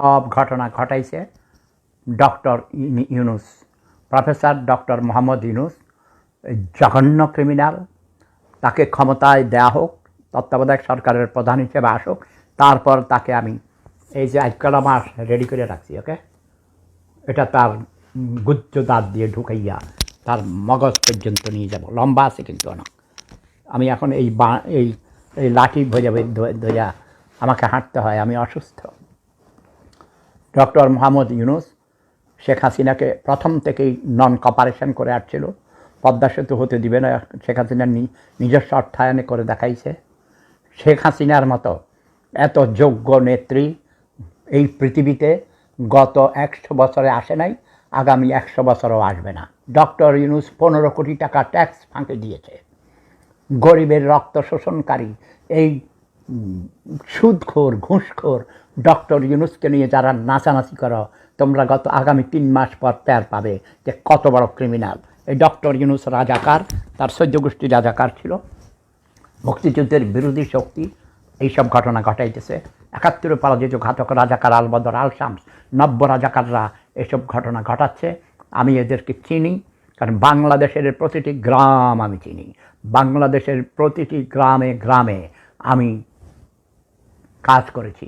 সব ঘটনা ঘটাইছে doctor Yunus, professor doctor Mohammad Yunus জঘন্য ক্রিমিনাল, তাকে ক্ষমতায় দেয়া হোক, তত্ত্বাবধায়ক সরকারের প্রধান হিসেবে আসুক, তারপর তাকে আমি এই যে আজকাল মাস রেডি করে রাখছি ওকে এটা তার গুজ্জ দাঁত দিয়ে ঢুকাইয়া তার মগজ পর্যন্ত নিয়ে যাব। লম্বা আছে কিন্তু অনেক। আমি এখন এই বা এই লাঠি ভোজা ধরিয়া আমাকে হাঁটতে হয়, আমি অসুস্থ। ডক্টর মোহাম্মদ ইউনুস, শেখ হাসিনাকে প্রথম থেকেই নন কপারেশন করে আসছিল। পদ্মা সেতু হতে দিবে না, শেখ হাসিনা নি- নিজস্ব অর্থায়নে করে দেখাইছে। শেখ হাসিনার মতো এত যোগ্য নেত্রী এই পৃথিবীতে গত একশো বছরে আসে নাই, আগামী একশো বছরও আসবে না। ডক্টর ইউনুস পনেরো কোটি টাকা ট্যাক্স ফাঁকে দিয়েছে। গরিবের রক্ত শোষণকারী এই সুদখোর, ঘুষখোর ডক্টর ইউনুসকে নিয়ে যারা নাচানাচি করো, তোমরা গত আগামী তিন মাস পর টের পাবে যে কত বড় ক্রিমিনাল এই ডক্টর ইউনুস রাজাকার, তার সহ্য গোষ্ঠী রাজাকার ছিল। মুক্তিযুদ্ধের বিরোধী শক্তি, এইসব ঘটনা ঘটাইতেছে। একাত্তরে পরাজিত ঘাতক রাজাকার আলবদর আল শামস, নব্য রাজাকাররা এসব ঘটনা ঘটাচ্ছে। আমি এদেরকে চিনি, কারণ বাংলাদেশের প্রতিটি গ্রাম আমি চিনি। বাংলাদেশের প্রতিটি গ্রামে গ্রামে আমি কাজ করেছি।